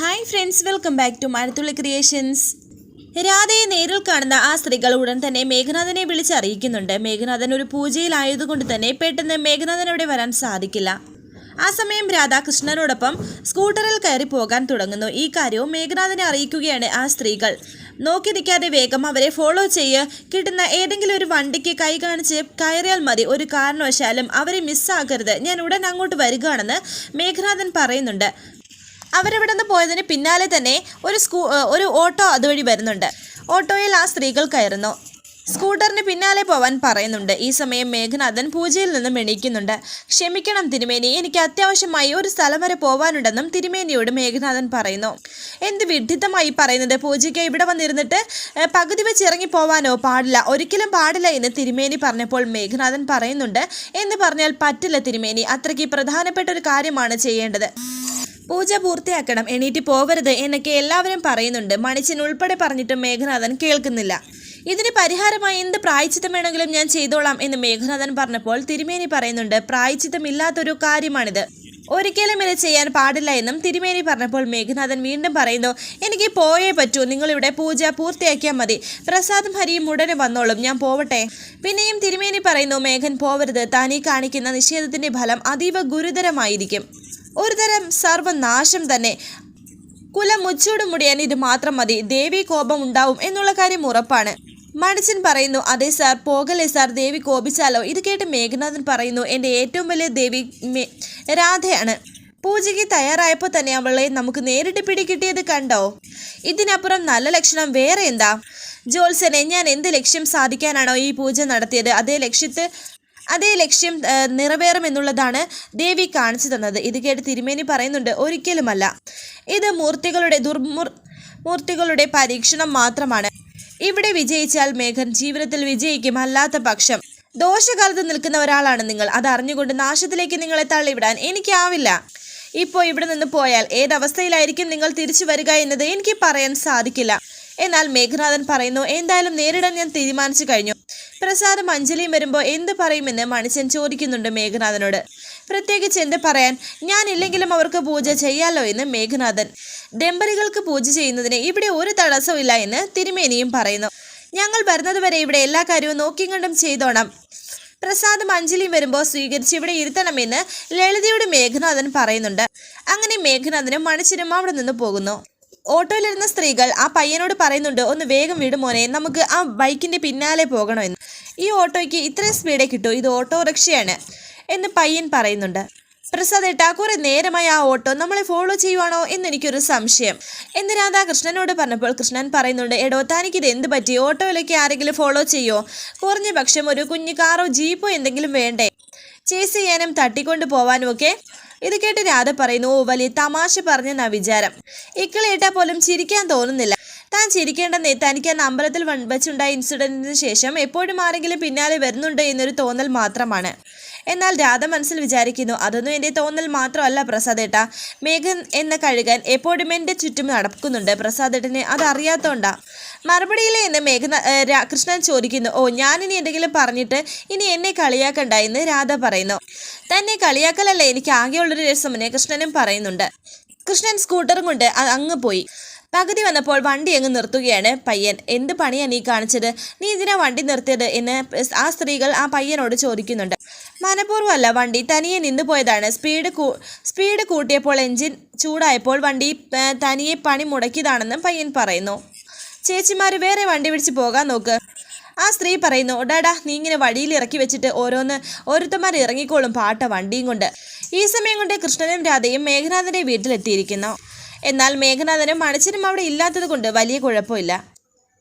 Hi friends welcome back to Mazhathulli creations രാധയെ നേരിൽ കാണുന്ന ആ സ്ത്രീകൾ ഉടൻ തന്നെ മേഘനാഥനെ വിളിച്ചറിയിക്കുന്നുണ്ട്. മേഘനാഥൻ ഒരു പൂജയിലായതുകൊണ്ട് തന്നെ പെട്ടെന്ന് മേഘനാഥൻ അവിടെ വരാൻ സാധിക്കില്ല. ആ സമയം രാധാകൃഷ്ണനോടൊപ്പം സ്കൂട്ടറിൽ കയറി പോകാൻ തുടങ്ങുന്നു. ഈ കാര്യവും മേഘനാഥനെ അറിയിക്കുകയാണ് ആ സ്ത്രീകൾ. നോക്കി നിൽക്കാതെ വേഗം അവരെ ഫോളോ ചെയ്യ്. കിട്ടുന്ന ഏതെങ്കിലും ഒരു വണ്ടിക്ക് കൈ കാണിച്ച് കയറിയാൽ മതി. ഒരു കാരണവശാലും അവരെ മിസ്സാക്കരുത് ഞാൻ ഉടൻ അങ്ങോട്ട് വരികയാണെന്ന് മേഘനാഥൻ പറയുന്നുണ്ട്. അവരവിടെ നിന്ന് പോയതിന് പിന്നാലെ തന്നെ ഒരു സ്കൂ ഒരു ഓട്ടോ അതുവഴി വരുന്നുണ്ട്. ഓട്ടോയിൽ ആ സ്ത്രീകൾ കയറുന്നു. സ്കൂട്ടറിന് പിന്നാലെ പോവാൻ പറയുന്നുണ്ട്. ഈ സമയം മേഘനാഥൻ പൂജയിൽ നിന്നും എണീക്കുന്നുണ്ട്. ക്ഷമിക്കണം തിരുമേനി എനിക്ക് അത്യാവശ്യമായി ഒരു സ്ഥലം വരെ പോവാനുണ്ടെന്നും തിരുമേനിയോട് മേഘനാഥൻ പറയുന്നു. എന്ത് വിഡിത്തമായി പറയുന്നത്? പൂജയ്ക്ക് ഇവിടെ വന്നിരുന്നിട്ട് പകുതി വെച്ച് ഇറങ്ങി പോവാനോ പാടില്ല. ഒരിക്കലും പാടില്ല എന്ന് തിരുമേനി പറഞ്ഞപ്പോൾ മേഘനാഥൻ പറയുന്നുണ്ട്. എന്ന് പറഞ്ഞാൽ പറ്റില്ല തിരുമേനി. അത്രയ്ക്ക് പ്രധാനപ്പെട്ട ഒരു കാര്യമാണ് ചെയ്യേണ്ടത്. പൂജ പൂർത്തിയാക്കണം. എണീറ്റ് പോവരുത് എന്നൊക്കെ എല്ലാവരും പറയുന്നുണ്ട്. മണിച്ചൻ ഉൾപ്പെടെ പറഞ്ഞിട്ടും മേഘനാഥൻ കേൾക്കുന്നില്ല. ഇതിന് പരിഹാരമായി എന്ത് പ്രായച്ചിത്തം വേണമെങ്കിലും ഞാൻ ചെയ്തോളാം എന്ന് മേഘനാഥൻ പറഞ്ഞപ്പോൾ തിരുമേനി പറയുന്നുണ്ട് പ്രായച്ചിത്തമില്ലാത്തൊരു കാര്യമാണിത്. ഒരിക്കലും ഇത് ചെയ്യാൻ പാടില്ല എന്നും തിരുമേനി പറഞ്ഞപ്പോൾ മേഘനാഥൻ വീണ്ടും പറയുന്നു എനിക്ക് പോയേ പറ്റൂ. നിങ്ങളിവിടെ പൂജ പൂർത്തിയാക്കിയാൽ മതി. പ്രസാദം ഹരിയും ഉടനെ വന്നോളും. ഞാൻ പോവട്ടെ. പിന്നെയും തിരുമേനി പറയുന്നു മേഘൻ പോവരുത്. താനീ കാണിക്കുന്ന നിഷേധത്തിന്റെ ഫലം അതീവ ഗുരുതരമായിരിക്കും. ഒരുതരം സർവനാശം തന്നെ. കുലം മുച്ചൂട് മുടിയാൻ ഇത് മാത്രം മതി. ദേവി കോപം ഉണ്ടാവും എന്നുള്ള കാര്യം ഉറപ്പാണ്. മണിച്ചൻ പറയുന്നു അതെ സാർ പോകലേ സാർ ദേവി കോപിച്ചാലോ? ഇത് കേട്ട് മേഘനാഥൻ പറയുന്നു എന്റെ ഏറ്റവും വലിയ ദേവി രാധയാണ്. പൂജയ്ക്ക് തയ്യാറായപ്പോൾ തന്നെ അവളെ നമുക്ക് നേരിട്ട് പിടികിട്ടിയത് കണ്ടോ? ഇതിനപ്പുറം നല്ല ലക്ഷണം വേറെ എന്താ? ജോത്സനെ ഞാൻ എന്ത് ലക്ഷ്യം സാധിക്കാനാണോ ഈ പൂജ നടത്തിയത്? അതേ ലക്ഷ്യത്ത് അതേ ലക്ഷ്യം നിറവേറുമെന്നുള്ളതാണ് ദേവി കാണിച്ചു തന്നത്. ഇത് കേട്ട് തിരുമേനി പറയുന്നുണ്ട് ഒരിക്കലുമല്ല. ഇത് മൂർത്തികളുടെ ദുർമൂർ മൂർത്തികളുടെ പരീക്ഷണം മാത്രമാണ്. ഇവിടെ വിജയിച്ചാൽ മേഘൻ ജീവിതത്തിൽ വിജയിക്കും അല്ലാത്ത പക്ഷം. ദോഷകാലത്ത് നിൽക്കുന്ന ഒരാളാണ് നിങ്ങൾ. അത് അറിഞ്ഞുകൊണ്ട് നാശത്തിലേക്ക് നിങ്ങളെ തള്ളിവിടാൻ എനിക്കാവില്ല. ഇപ്പോൾ ഇവിടെ നിന്ന് പോയാൽ ഏതവസ്ഥയിലായിരിക്കും നിങ്ങൾ തിരിച്ചു വരിക എന്നത് എനിക്ക് പറയാൻ സാധിക്കില്ല. എന്നാൽ മേഘനാഥൻ പറയുന്നു എന്തായാലും നേരിടാൻ ഞാൻ തീരുമാനിച്ചു കഴിഞ്ഞു. പ്രസാദും അഞ്ജലിയും വരുമ്പോൾ എന്ത് പറയുമെന്ന് മണിച്ചൻ ചോദിക്കുന്നുണ്ട് മേഘനാഥനോട്. പ്രത്യേകിച്ച് എന്ത് പറയാൻ? ഞാൻ ഇല്ലെങ്കിലും അവർക്ക് പൂജ ചെയ്യാലോ എന്ന് മേഘനാഥൻ. ദമ്പതികൾക്ക് പൂജ ചെയ്യുന്നതിന് ഇവിടെ ഒരു തടസ്സമില്ല എന്ന് തിരുമേനിയും പറയുന്നു. ഞങ്ങൾ വരുന്നതുവരെ ഇവിടെ എല്ലാ കാര്യവും നോക്കിയും കണ്ടും ചെയ്തോണം. പ്രസാദും അഞ്ജലിയും വരുമ്പോൾ സ്വീകരിച്ച് ഇവിടെ ഇരുത്തണമെന്ന് ലളിതയോട് മേഘനാഥൻ പറയുന്നുണ്ട്. അങ്ങനെ മേഘനാഥനും മണിച്ചനും അവിടെ നിന്ന് പോകുന്നു. ഓട്ടോയിലിരുന്ന സ്ത്രീകൾ ആ പയ്യനോട് പറയുന്നുണ്ട് ഒന്ന് വേഗം വിടും മോനെ നമുക്ക് ആ ബൈക്കിന്റെ പിന്നാലെ പോകണമെന്ന്. ഈ ഓട്ടോയ്ക്ക് ഇത്രയും സ്പീഡേ കിട്ടൂ ഇത് ഓട്ടോറിക്ഷയാണ് എന്ന് പയ്യൻ പറയുന്നുണ്ട്. പ്രസാദ് ഏട്ടാ കുറെ നേരമായി ആ ഓട്ടോ നമ്മളെ ഫോളോ ചെയ്യുവാണോ എന്നെനിക്കൊരു സംശയം. എന്ന് രാധാകൃഷ്ണനോട് പറഞ്ഞപ്പോൾ കൃഷ്ണൻ പറയുന്നുണ്ട് എടോ തനിക്കിത് എന്ത് പറ്റി? ഓട്ടോയിലേക്ക് ആരെങ്കിലും ഫോളോ ചെയ്യോ? കുറഞ്ഞ പക്ഷം ഒരു കുഞ്ഞു കാറോ ജീപ്പോ എന്തെങ്കിലും വേണ്ടേ? ചേസ് ചെയ്യാനും തട്ടിക്കൊണ്ട് പോവാനും ഒക്കെ ഇത് കേട്ട് രാധ പറയുന്നു ഓ വലിയ തമാശ പറഞ്ഞ വിചാരം. ഇക്കളേട്ടാ പോലും ചിരിക്കാൻ തോന്നുന്നില്ല. താൻ ചിരിക്കേണ്ടെന്നേ തനിക്ക് അന്ന് അമ്പലത്തിൽ വെച്ചുണ്ടായ ഇൻസിഡന്റിന് ശേഷം എപ്പോഴും ആരെങ്കിലും പിന്നാലെ വരുന്നുണ്ട് എന്നൊരു തോന്നൽ മാത്രമാണ്. എന്നാൽ രാധ മനസ്സിൽ വിചാരിക്കുന്നു അതൊന്നും എന്റെ തോന്നൽ മാത്രമല്ല പ്രസാദേട്ട. മേഘൻ എന്ന കഴുകൻ എപ്പോഴും എന്റെ ചുറ്റും നടക്കുന്നുണ്ട്. പ്രസാദേട്ടനെ അതറിയാത്തോണ്ടാ. മറുപടിയിലെ എന്ന് മേഘന കൃഷ്ണൻ ചോദിക്കുന്നു ഓ ഞാനിനി എന്തെങ്കിലും പറഞ്ഞിട്ട് ഇനി എന്നെ കളിയാക്കണ്ട എന്ന് രാധ പറയുന്നു. തന്നെ കളിയാക്കലല്ലേ? എനിക്ക് ആകെയുള്ളൊരു രസമെന്ന് കൃഷ്ണനും പറയുന്നുണ്ട്. കൃഷ്ണൻ സ്കൂട്ടറും കൊണ്ട് അങ്ങ് പോയി. പകുതി വന്നപ്പോൾ വണ്ടി അങ്ങ് നിർത്തുകയാണ് പയ്യൻ. എന്ത് പണിയാണ് നീ കാണിച്ചത്? നീ ഇതിനാ വണ്ടി നിർത്തിയത്? എന്ന് ആ സ്ത്രീകൾ ആ പയ്യനോട് ചോദിക്കുന്നുണ്ട്. മനപൂർവമല്ല വണ്ടി തനിയെ നിന്ന് പോയതാണ്. സ്പീഡ് സ്പീഡ് കൂട്ടിയപ്പോൾ എഞ്ചിൻ ചൂടായപ്പോൾ വണ്ടി തനിയെ പണി മുടക്കിയതാണെന്നും പയ്യൻ പറയുന്നു. ചേച്ചിമാർ വേറെ വണ്ടി പിടിച്ച് പോകാൻ നോക്ക്. ആ സ്ത്രീ പറയുന്നു ഡാടാ നീ ഇങ്ങനെ വഴിയിൽ ഇറക്കി വെച്ചിട്ട് ഓരോന്ന് ഓരോരുത്തന്മാർ ഇറങ്ങിക്കോളും പാട്ട വണ്ടിയും കൊണ്ട്. ഈ സമയം കൊണ്ട് കൃഷ്ണനും രാധയും മേഘനാഥന്റെ വീട്ടിലെത്തിയിരിക്കുന്നു. എന്നാൽ മേഘനാഥനും മണച്ചനും അവിടെ ഇല്ലാത്തത് കൊണ്ട് വലിയ കുഴപ്പമില്ല.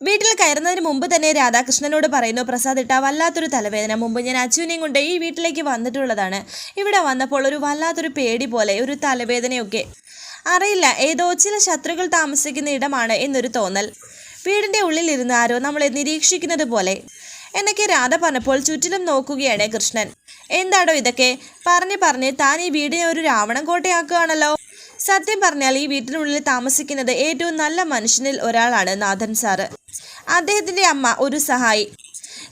വീട്ടിൽ കയറുന്നതിന് മുമ്പ് തന്നെ രാധാകൃഷ്ണനോട് പറയുന്നു പ്രസാദ് ഇട്ട വല്ലാത്തൊരു തലവേദന. മുമ്പ് ഞാൻ അച്ഛനെയും കൊണ്ട് ഈ വീട്ടിലേക്ക് വന്നിട്ടുള്ളതാണ്. ഇവിടെ വന്നപ്പോൾ ഒരു വല്ലാത്തൊരു പേടി പോലെ ഒരു തലവേദനയൊക്കെ. അറിയില്ല ഏതോ ചില ശത്രുക്കൾ താമസിക്കുന്ന ഇടമാണ് എന്നൊരു തോന്നൽ. വീടിന്റെ ഉള്ളിലിരുന്ന് ആരോ നമ്മളെ നിരീക്ഷിക്കുന്നത് പോലെ. എന്നൊക്കെ രാധ പറഞ്ഞപ്പോൾ ചുറ്റിലും നോക്കുകയാണ് കൃഷ്ണൻ. എന്താടോ ഇതൊക്കെ? പറഞ്ഞു പറഞ്ഞ് താൻ ഈ വീടിനെ ഒരു രാവണൻ കോട്ടയാക്കുകയാണല്ലോ. സത്യം പറഞ്ഞാൽ ഈ വീട്ടിനുള്ളിൽ താമസിക്കുന്നത് ഏറ്റവും നല്ല മനുഷ്യനിൽ ഒരാളാണ് നാഥൻ സാറ്. അദ്ദേഹത്തിന്റെ അമ്മ ഒരു സഹായി.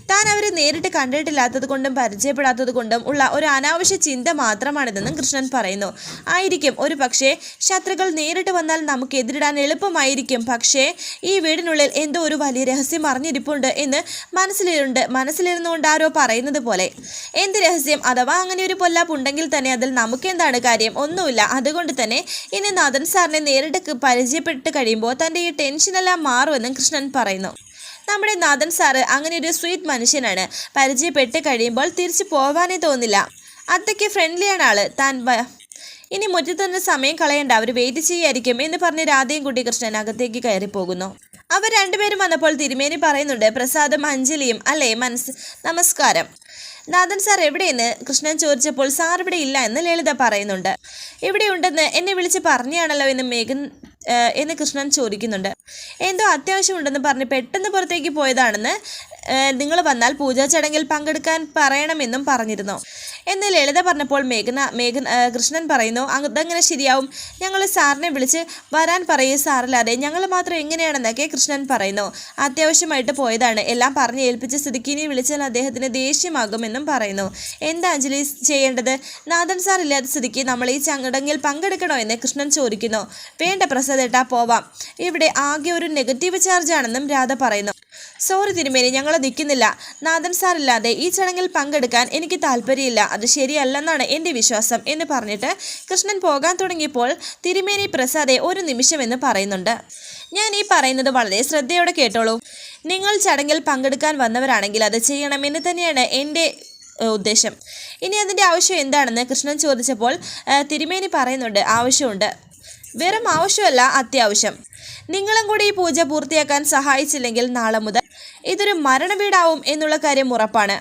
താൻ അവരെ നേരിട്ട് കണ്ടിട്ടില്ലാത്തത് കൊണ്ടും പരിചയപ്പെടാത്തത് കൊണ്ടും ഉള്ള ഒരു അനാവശ്യ ചിന്ത മാത്രമാണിതെന്നും കൃഷ്ണൻ പറയുന്നു. ആയിരിക്കും ഒരു പക്ഷേ ശത്രുക്കൾ നേരിട്ട് വന്നാൽ നമുക്ക് എതിരിടാൻ എളുപ്പമായിരിക്കും. പക്ഷേ ഈ വീടിനുള്ളിൽ എന്തോ ഒരു വലിയ രഹസ്യം അറിഞ്ഞിരിപ്പുണ്ട് എന്ന് മനസ്സിലിരുണ്ട് മനസ്സിലിരുന്നുകൊണ്ട് ആരോ പറയുന്നത് പോലെ. എന്ത് രഹസ്യം? അഥവാ അങ്ങനെ ഒരു പൊല്ലാപ്പുണ്ടെങ്കിൽ തന്നെ അതിൽ നമുക്കെന്താണ് കാര്യം? ഒന്നുമില്ല. അതുകൊണ്ട് തന്നെ ഇനി നാഥൻ സാറിനെ നേരിട്ട് പരിചയപ്പെട്ട് കഴിയുമ്പോൾ തന്റെ ഈ ടെൻഷനെല്ലാം മാറുമെന്നും കൃഷ്ണൻ പറയുന്നു. നമ്മുടെ നാഥൻ സാറ് അങ്ങനെ ഒരു സ്വീറ്റ് മനുഷ്യനാണ്. പരിചയപ്പെട്ട് കഴിയുമ്പോൾ തിരിച്ചു പോവാനേ തോന്നില്ല. അത്രയ്ക്ക് ഫ്രണ്ട്ലിയാണ് ആൾ. താൻ ഇനി മുറ്റത്തുനിന്ന് സമയം കളയേണ്ട. അവർ വെയിറ്റ് ചെയ്യായിരിക്കും എന്ന് പറഞ്ഞ് രാധയും കുട്ടി കൃഷ്ണൻ അകത്തേക്ക് കയറി പോകുന്നു. അവർ രണ്ടുപേരും വന്നപ്പോൾ തിരുമേനി പറയുന്നുണ്ട് പ്രസാദം അഞ്ജലിയും അല്ലേ? മനസ് നമസ്കാരം. നാഥൻ സാർ എവിടെയെന്ന്? കൃഷ്ണൻ ചോദിച്ചപ്പോൾ സാർ ഇവിടെ ഇല്ല എന്ന് ലളിത പറയുന്നുണ്ട്. ഇവിടെ ഉണ്ടെന്ന് എന്നെ വിളിച്ച് പറഞ്ഞാണല്ലോ എന്ന് മേഘൻ എന്ന് കൃഷ്ണൻ ചോദിക്കുന്നുണ്ട്. എന്തോ അത്യാവശ്യമുണ്ടെന്ന് പറഞ്ഞ് പെട്ടെന്ന് പുറത്തേക്ക് പോയതാണെന്ന് നിങ്ങൾ വന്നാൽ പൂജാ ചടങ്ങിൽ പങ്കെടുക്കാൻ പറയണമെന്നും പറഞ്ഞിരുന്നു. എന്ന് ലളിത പറഞ്ഞപ്പോൾ മേഘന മേഘൻ കൃഷ്ണൻ പറയുന്നു അതങ്ങനെ ശരിയാവും. ഞങ്ങൾ സാറിനെ വിളിച്ച് വരാൻ പറയേ സാറില്ലാതെ. ഞങ്ങൾ മാത്രം എങ്ങനെയാണെന്നൊക്കെ കൃഷ്ണൻ പറയുന്നു. അത്യാവശ്യമായിട്ട് പോയതാണ്. എല്ലാം പറഞ്ഞ് ഏൽപ്പിച്ച സ്ഥിതിക്ക് ഇനി വിളിച്ചാൽ അദ്ദേഹത്തിന് ദേഷ്യമാകുമെന്നും പറയുന്നു. എന്താ അഞ്ജലി ചെയ്യേണ്ടത്? നാഥൻ സാർ ഇല്ലാത്ത സ്ഥിതിക്ക് നമ്മൾ ഈ ചടങ്ങിൽ പങ്കെടുക്കണോ എന്ന് കൃഷ്ണൻ ചോദിക്കുന്നു. വേണ്ട പ്രസാദേട്ടാ പോവാം. ഇവിടെ ആകെ ഒരു നെഗറ്റീവ് ചാർജ് ആണെന്നും രാധ പറയുന്നു. സോറി തിരുമേനി ഞങ്ങൾ നിൽക്കുന്നില്ല. നാഥൻ സാറില്ലാതെ ഈ ചടങ്ങിൽ പങ്കെടുക്കാൻ എനിക്ക് താല്പര്യമില്ല. അത് ശരിയല്ലെന്നാണ് എന്റെ വിശ്വാസം എന്ന് പറഞ്ഞിട്ട് കൃഷ്ണൻ പോകാൻ തുടങ്ങിയപ്പോൾ തിരുമേനി പ്രസാദെ ഒരു നിമിഷം എന്ന് പറയുന്നുണ്ട്. ഞാൻ ഈ പറയുന്നത് വളരെ ശ്രദ്ധയോടെ കേട്ടോളൂ. നിങ്ങൾ ചടങ്ങിൽ പങ്കെടുക്കാൻ വന്നവരാണെങ്കിൽ അത് ചെയ്യണമെന്ന് തന്നെയാണ് എന്റെ ഉദ്ദേശം. ഇനി അതിന്റെ ആവശ്യം എന്താണെന്ന് കൃഷ്ണൻ ചോദിച്ചപ്പോൾ തിരുമേനി പറയുന്നുണ്ട് ആവശ്യമുണ്ട്. വെറും ആവശ്യമല്ല അത്യാവശ്യം. നിങ്ങളും കൂടി ഈ പൂജ പൂർത്തിയാക്കാൻ സഹായിച്ചില്ലെങ്കിൽ നാളെ മുതൽ ഇതൊരു മരണവീടാവും എന്നുള്ള കാര്യം ഉറപ്പാണ്.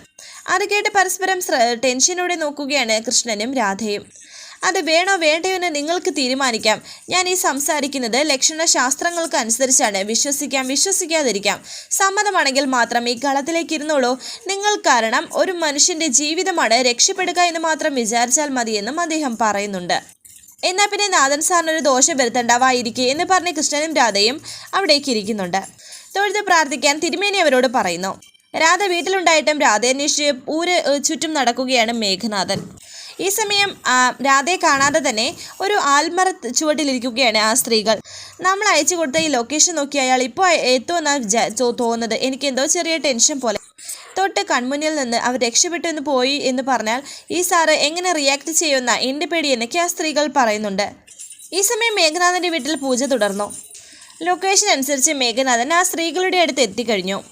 അത് കേട്ട് പരസ്പരം ടെൻഷനോടെ നോക്കുകയാണ് കൃഷ്ണനും രാധയും. അത് വേണോ വേണ്ടയോ എന്ന് നിങ്ങൾക്ക് തീരുമാനിക്കാം. ഞാൻ ഈ സംസാരിക്കുന്നത് ലക്ഷണശാസ്ത്രങ്ങൾക്ക് അനുസരിച്ചാണ്. വിശ്വസിക്കാം വിശ്വസിക്കാതിരിക്കാം. സമ്മതമാണെങ്കിൽ മാത്രം ഈ കളത്തിലേക്ക് ഇരുന്നോളൂ. നിങ്ങൾ കാരണം ഒരു മനുഷ്യന്റെ ജീവിതമാണ് രക്ഷപ്പെടുക എന്ന് മാത്രം വിചാരിച്ചാൽ മതിയെന്നും അദ്ദേഹം പറയുന്നുണ്ട്. എന്നാൽ പിന്നെ നാഥൻ സാറിനൊരു ദോഷം വരുത്തണ്ടാവായിരിക്കെ എന്ന് പറഞ്ഞ് കൃഷ്ണനും രാധയും അവിടേക്ക് ഇരിക്കുന്നുണ്ട്. തൊഴുത് പ്രാർത്ഥിക്കാൻ തിരുമേനി അവരോട് പറയുന്നു രാധ വീട്ടിലുണ്ടായിട്ടും രാധയെ അന്വേഷിച്ച് ഊര് ചുറ്റും നടക്കുകയാണ് മേഘനാഥൻ. ഈ സമയം രാധയെ കാണാതെ തന്നെ ഒരു ആൽമര ചുവട്ടിലിരിക്കുകയാണ് ആ സ്ത്രീകൾ. നമ്മൾ അയച്ചു കൊടുത്ത ഈ ലൊക്കേഷൻ നോക്കി അയാൾ ഇപ്പോൾ എത്തുമെന്നാണ് തോന്നുന്നത്. എനിക്ക് എന്തോ ചെറിയ ടെൻഷൻ പോലെ. തൊട്ട് കൺമുന്നിൽ നിന്ന് അവർ രക്ഷപ്പെട്ടെന്ന് പോയി എന്ന് പറഞ്ഞാൽ ഈ സാറ് എങ്ങനെ റിയാക്ട് ചെയ്യുന്ന എന്റെ പേടി എന്നൊക്കെ ആ സ്ത്രീകൾ പറയുന്നുണ്ട്. ഈ സമയം മേഘനാഥന്റെ വീട്ടിൽ പൂജ തുടർന്നു. ലൊക്കേഷൻ അനുസരിച്ച് മേഘനാഥൻ ആ സ്ത്രീകളുടെ അടുത്ത് എത്തിക്കഴിഞ്ഞു.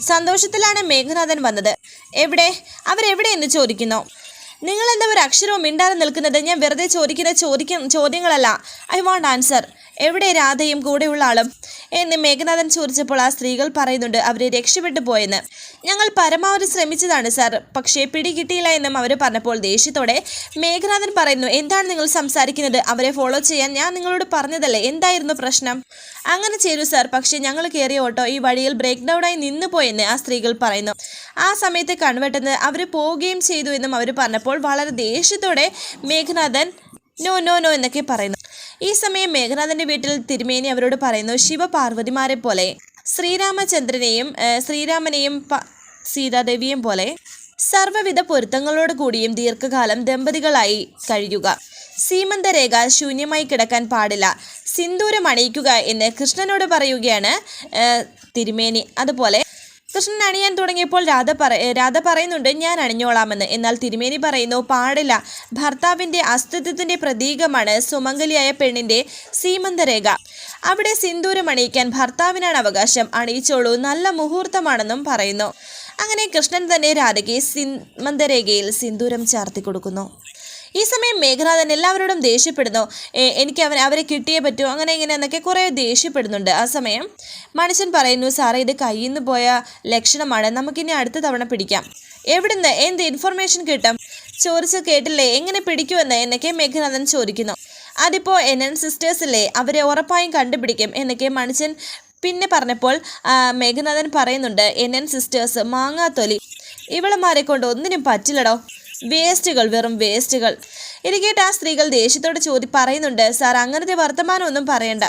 സന്തോഷത്തിലാണ് മേഘനാഥൻ വന്നത്. എവിടെ? അവരെവിടെ എന്ന് ചോദിക്കുന്നു. നിങ്ങൾ എന്താ ഒരു അക്ഷരവും മിണ്ടാതെ നിൽക്കുന്നത്? ഞാൻ വെറുതെ ചോദിക്കുന്ന ചോദിക്ക ചോദ്യങ്ങളല്ല. ഐ വാണ്ട് ആൻസർ എവിടെ രാധയും കൂടെയുള്ള ആളും? എന്ന് മേഘനാഥൻ ചോദിച്ചപ്പോൾ ആ സ്ത്രീകൾ പറയുന്നുണ്ട് അവരെ രക്ഷപ്പെട്ടു പോയെന്ന്. ഞങ്ങൾ പരമാവധി ശ്രമിച്ചതാണ് സാർ. പക്ഷേ പിടികിട്ടിയില്ല എന്നും അവർ പറഞ്ഞപ്പോൾ ദേഷ്യത്തോടെ മേഘനാഥൻ പറയുന്നു എന്താണ് നിങ്ങൾ സംസാരിക്കുന്നത്? അവരെ ഫോളോ ചെയ്യാൻ ഞാൻ നിങ്ങളോട് പറഞ്ഞതല്ലേ? എന്തായിരുന്നു പ്രശ്നം? അങ്ങനെ ചെയ്തു സാർ. പക്ഷേ ഞങ്ങൾ കയറിയ ഓട്ടോ ഈ വഴിയിൽ ബ്രേക്ക് ഡൗണായി നിന്നു പോയെന്ന് ആ സ്ത്രീകൾ പറയുന്നു. ആ സമയത്ത് കൺവെട്ടെന്ന് അവർ പോവുകയും ചെയ്തു എന്നും അവർ പറഞ്ഞപ്പോൾ വളരെ ദേഷ്യത്തോടെ മേഘനാഥൻ നോ നോ നോ എന്നൊക്കെ പറയുന്നു. ഈ സമയം മേഘനാഥന്റെ വീട്ടിൽ തിരുമേനി അവരോട് പറയുന്നു ശിവപാർവതിമാരെ പോലെ ശ്രീരാമചന്ദ്രനെയും ശ്രീരാമനെയും സീതാദേവിയും പോലെ സർവവിധ പൊരുത്തങ്ങളോട് കൂടിയും ദീർഘകാലം ദമ്പതികളായി കഴിയുക. സീമന്തരേഖ ശൂന്യമായി കിടക്കാൻ പാടില്ല. സിന്ദൂരം അണിയിക്കുക എന്ന് കൃഷ്ണനോട് പറയുകയാണ് തിരുമേനി. അതുപോലെ കൃഷ്ണൻ അണിയാൻ തുടങ്ങിയപ്പോൾ രാധ പറ രാധ പറയുന്നുണ്ട് ഞാൻ അണിഞ്ഞോളാമെന്ന്. എന്നാൽ തിരുമേനി പറയുന്നു പാടില്ല. ഭർത്താവിന്റെ അസ്തിത്വത്തിന്റെ പ്രതീകമാണ് സുമംഗലിയായ പെണ്ണിന്റെ സീമന്തരേഖ. അവിടെ സിന്ദൂരം അണിയിക്കാൻ ഭർത്താവിനാണ് അവകാശം. അണിയിച്ചോളൂ. നല്ല മുഹൂർത്തമാണെന്നും പറയുന്നു. അങ്ങനെ കൃഷ്ണൻ തന്നെ രാധയ്ക്ക് സീമന്തരേഖയിൽ സിന്ദൂരം ചാർത്തി കൊടുക്കുന്നു ഈ സമയം മേഘനാഥൻ എല്ലാവരോടും ദേഷ്യപ്പെടുന്നു. എനിക്ക് അവൻ അവരെ കിട്ടിയേ പറ്റൂ. അങ്ങനെ ഇങ്ങനെ എന്നൊക്കെ കുറേ ദേഷ്യപ്പെടുന്നുണ്ട് ആ സമയം. മനുഷ്യൻ പറയുന്നു സാറേ ഇത് കയ്യിൽ നിന്ന് പോയ ലക്ഷണമാണ്. നമുക്കിനി അടുത്ത തവണ പിടിക്കാം. എവിടുന്ന്? എന്ത് ഇൻഫർമേഷൻ കിട്ടും? ചോദിച്ച് കേട്ടില്ലേ? എങ്ങനെ പിടിക്കുമെന്ന്? എന്നൊക്കെ മേഘനാഥൻ ചോദിക്കുന്നു. അതിപ്പോൾ എൻ എൻ സിസ്റ്റേഴ്സില്ലേ അവരെ ഉറപ്പായും കണ്ടുപിടിക്കും. എന്നൊക്കെ മനുഷ്യൻ പിന്നെ പറഞ്ഞപ്പോൾ മേഘനാഥൻ പറയുന്നുണ്ട് എൻ എൻ സിസ്റ്റേഴ്സ് മാങ്ങാത്തൊലി. ഇവളമാരെ കൊണ്ട് ഒന്നിനും പറ്റില്ലടോ. വേസ്റ്റുകൾ വെറും വേസ്റ്റുകൾ. ഇത് കേട്ട് ആ സ്ത്രീകൾ ദേഷ്യത്തോട് ചോദി പറയുന്നുണ്ട് സാർ അങ്ങനത്തെ വർത്തമാനമൊന്നും പറയണ്ട.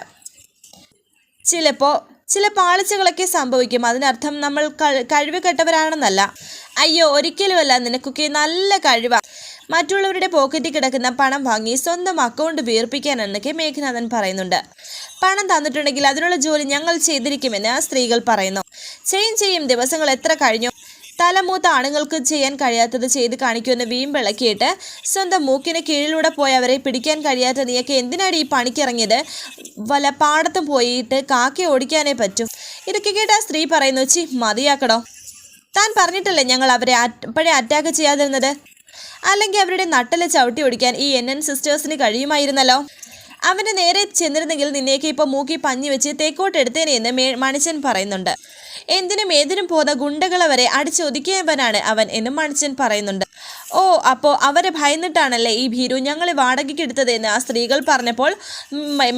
ചിലപ്പോൾ ചില പാളിച്ചകളൊക്കെ സംഭവിക്കും. അതിനർത്ഥം നമ്മൾ കഴി- കഴിവ് കെട്ടവരാണെന്നല്ല അയ്യോ ഒരിക്കലുമല്ല. നിനക്കൊക്കെ നല്ല കഴിവ. മറ്റുള്ളവരുടെ പോക്കറ്റിൽ കിടക്കുന്ന പണം വാങ്ങി സ്വന്തം അക്കൗണ്ട് വീർപ്പിക്കാനെന്നൊക്കെ മേഘനാഥൻ പറയുന്നുണ്ട്. പണം തന്നിട്ടുണ്ടെങ്കിൽ അതിനുള്ള ജോലി ഞങ്ങൾ ചെയ്തിരിക്കുമെന്ന് ആ സ്ത്രീകൾ പറയുന്നു. ചെയ്യും ചെയ്യും. ദിവസങ്ങൾ എത്ര കഴിഞ്ഞു? തലമൂത്ത ആണുങ്ങൾക്ക് ചെയ്യാൻ കഴിയാത്തത് ചെയ്ത് കാണിക്കുമെന്ന് വീമ്പിളക്കിയിട്ട് സ്വന്തം മൂക്കിന് കീഴിലൂടെ പോയി അവരെ പിടിക്കാൻ കഴിയാത്ത നീയൊക്കെ എന്തിനാണ് ഈ പണിക്കിറങ്ങിയത്? വല്ല പാടത്തും പോയിട്ട് കാക്കി ഓടിക്കാനേ പറ്റും. ഇതൊക്കെ കേട്ട് ആ സ്ത്രീ പറയുന്നു ചി മതിയാക്കടോ. താൻ പറഞ്ഞിട്ടല്ലേ ഞങ്ങൾ അവരെ അപ്പോഴേ അറ്റാക്ക് ചെയ്യാതിരുന്നത്? അല്ലെങ്കിൽ അവരുടെ നട്ടൽ ചവിട്ടി ഓടിക്കാൻ ഈ എൻ എൻ സിസ്റ്റേഴ്സിന് കഴിയുമായിരുന്നല്ലോ? അവന് നേരെ ചെന്നിരുന്നെങ്കിൽ നിന്നേക്ക് ഇപ്പോൾ മൂക്കി പഞ്ഞി വെച്ച് തേക്കോട്ട് എടുത്തേനെ എന്ന് മണിച്ചൻ പറയുന്നുണ്ട്. എന്തിനും ഏതിനും പോന്ന ഗുണ്ടകളെ വരെ അടിച്ചൊതുക്കിയവനാണ് അവൻ എന്നും മണിച്ചൻ പറയുന്നുണ്ട്. ഓ അപ്പോൾ അവരെ ഭയന്നിട്ടാണല്ലേ ഈ ഭീരു ഞങ്ങളെ വാടകയ്ക്ക് എടുത്തത് എന്ന് ആ സ്ത്രീകൾ പറഞ്ഞപ്പോൾ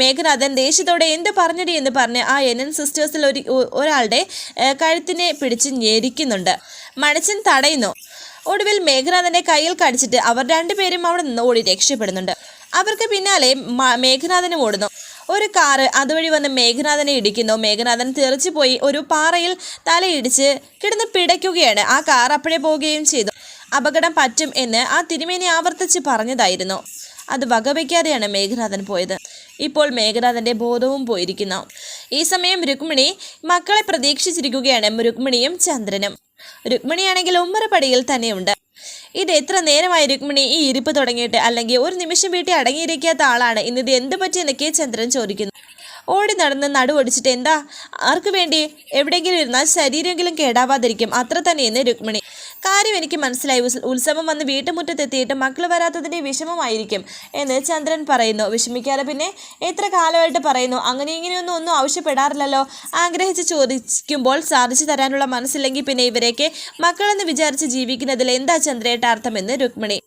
മേഘനാഥൻ ദേഷ്യത്തോടെ എന്ത് പറഞ്ഞടി എന്ന് പറഞ്ഞ് ആ എൻ എൻ സിസ്റ്റേഴ്സിൽ ഒരു ഒരാളുടെ കഴുത്തിനെ പിടിച്ച് ഞെരിക്കുന്നുണ്ട്. മണിച്ചൻ തടയുന്നു. ഒടുവിൽ മേഘനാഥന്റെ കയ്യിൽ കടിച്ചിട്ട് അവർ രണ്ടുപേരും അവിടെ നിന്ന് ഓടി രക്ഷപ്പെടുന്നുണ്ട്. അവർക്ക് പിന്നാലെ മേഘനാഥനും ഓടുന്നു. ഒരു കാറ് അതുവഴി വന്ന് മേഘനാഥനെ ഇടിക്കുന്നു. മേഘനാഥൻ തെറിച്ചു പോയി ഒരു പാറയിൽ തലയിടിച്ച് കിടന്ന് പിടയ്ക്കുകയാണ്. ആ കാർ അപ്പോഴേ പോവുകയും ചെയ്തു. അപകടം പറ്റും എന്ന് ആ തിരുമേനി ആവർത്തിച്ച് പറഞ്ഞതായിരുന്നു. അത് വകവയ്ക്കാതെയാണ് മേഘനാഥൻ പോയത്. ഇപ്പോൾ മേഘനാഥന്റെ ബോധവും പോയിരിക്കുന്നു. ഈ സമയം രുക്മിണി മക്കളെ പ്രതീക്ഷിച്ചിരിക്കുകയാണ്. രുക്മിണിയും ചന്ദ്രനും. രുക്മിണിയാണെങ്കിൽ ഉമ്മറപ്പടിയിൽ തന്നെയുണ്ട്. ഇത് എത്ര നേരമായി രുക്മിണി ഈ ഇരിപ്പ് തുടങ്ങിയിട്ട്? അല്ലെങ്കിൽ ഒരു നിമിഷം വീട്ടിൽ അടങ്ങിയിരിക്കാത്ത ആളാണ്. ഇന്നിത് എന്ത് പറ്റിയെന്നൊക്കെ ചന്ദ്രൻ ചോദിക്കുന്നു. ഓടി നടന്ന് നടുവൊടിച്ചിട്ട് എന്താ? ആർക്കു വേണ്ടി? എവിടെയെങ്കിലും ഇരുന്നാൽ ശരീരമെങ്കിലും കേടാവാതിരിക്കും. അത്ര തന്നെയെന്ന് രുക്മിണി. കാര്യം എനിക്ക് മനസ്സിലായി. ഉത്സവം വന്ന് വീട്ടുമുറ്റത്തെത്തിയിട്ട് മക്കൾ വരാത്തതിന്റെ വിഷമമായിരിക്കും എന്ന് ചന്ദ്രൻ പറയുന്നു. വിഷമിക്കാതെ പിന്നെ എത്ര കാലമായിട്ട് പറയുന്നു? അങ്ങനെ ഇങ്ങനെയൊന്നും ഒന്നും ആവശ്യപ്പെടാറില്ലല്ലോ. ആഗ്രഹിച്ച് ചോദിക്കുമ്പോൾ സാധിച്ചു തരാനുള്ള മനസ്സില്ലെങ്കിൽ പിന്നെ ഇവരെയൊക്കെ മക്കളെന്ന് വിചാരിച്ച് ജീവിക്കുന്നതിൽ എന്താ ചന്ദ്രയുടെ അർത്ഥമെന്ന് രുക്മിണി.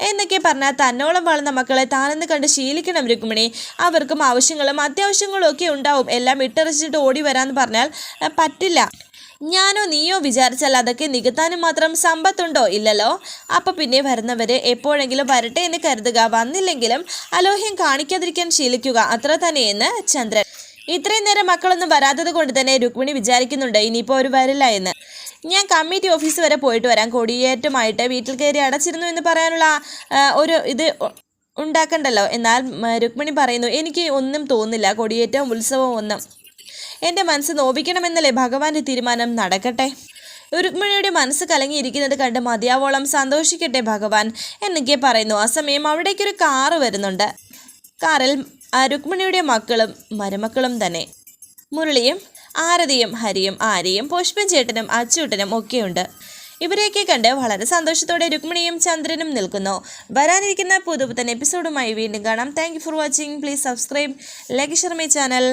എന്നൊക്കെ പറഞ്ഞാൽ തന്നോളം വളർന്ന മക്കളെ താനെന്ന് കണ്ട് ശീലിക്കണം രുക്മിണി. അവർക്കും ആവശ്യങ്ങളും അത്യാവശ്യങ്ങളും ഒക്കെ ഉണ്ടാവും. എല്ലാം ഇട്ടറിച്ചിട്ട് ഓടി വരാമെന്ന് പറഞ്ഞാൽ പറ്റില്ല. ഞാനോ നീയോ വിചാരിച്ചാൽ അതൊക്കെ നികത്താനും മാത്രം സമ്പത്തുണ്ടോ? ഇല്ലല്ലോ. അപ്പം പിന്നെ വരുന്നവര് എപ്പോഴെങ്കിലും വരട്ടെ എന്ന് കരുതുക. വന്നില്ലെങ്കിലും അലോഹ്യം കാണിക്കാതിരിക്കാൻ ശീലിക്കുക. അത്ര തന്നെയെന്ന് ചന്ദ്രൻ. ഇത്രയും നേരം മക്കളൊന്നും വരാത്തത് കൊണ്ട് തന്നെ രുക്മിണി വിചാരിക്കുന്നുണ്ട് ഇനിയിപ്പോൾ ഒരു വരില്ല എന്ന്. ഞാൻ കമ്മിറ്റി ഓഫീസ് വരെ പോയിട്ട് വരാം. കൊടിയേറ്റമായിട്ട് വീട്ടിൽ കയറി അടച്ചിരുന്നു എന്ന് പറയാനുള്ള ഒരു ഇത് ഉണ്ടാക്കണ്ടല്ലോ. എന്നാൽ രുക്മിണി പറയുന്നു എനിക്ക് ഒന്നും തോന്നില്ല കൊടിയേറ്റവും ഉത്സവവും ഒന്നും എന്റെ മനസ്സ് നോവിക്കണമെന്നല്ലേ ഭഗവാന്റെ തീരുമാനം? നടക്കട്ടെ. രുക്മിണിയുടെ മനസ്സ് കലങ്ങിയിരിക്കുന്നത് കണ്ട് മതിയാവോളം സന്തോഷിക്കട്ടെ ഭഗവാൻ എന്നൊക്കെ പറയുന്നു. ആ സമയം അവിടേക്കൊരു കാറ് വരുന്നുണ്ട്. കാറിൽ രുക്മിണിയുടെ മക്കളും മരുമക്കളും തന്നെ. മുരളിയും ആരതിയും ഹരിയും ആര്യയും പുഷ്പൻ ചേട്ടനും അച്ചൂട്ടനും ഒക്കെയുണ്ട്. ഇവരെയൊക്കെ കണ്ട് വളരെ സന്തോഷത്തോടെ രുക്മിണിയും ചന്ദ്രനും നിൽക്കുന്നു. വരാനിരിക്കുന്ന പുതുപുത്തൻ എപ്പിസോഡുമായി വീണ്ടും കാണാം. Thank for watching please subscribe like share my channel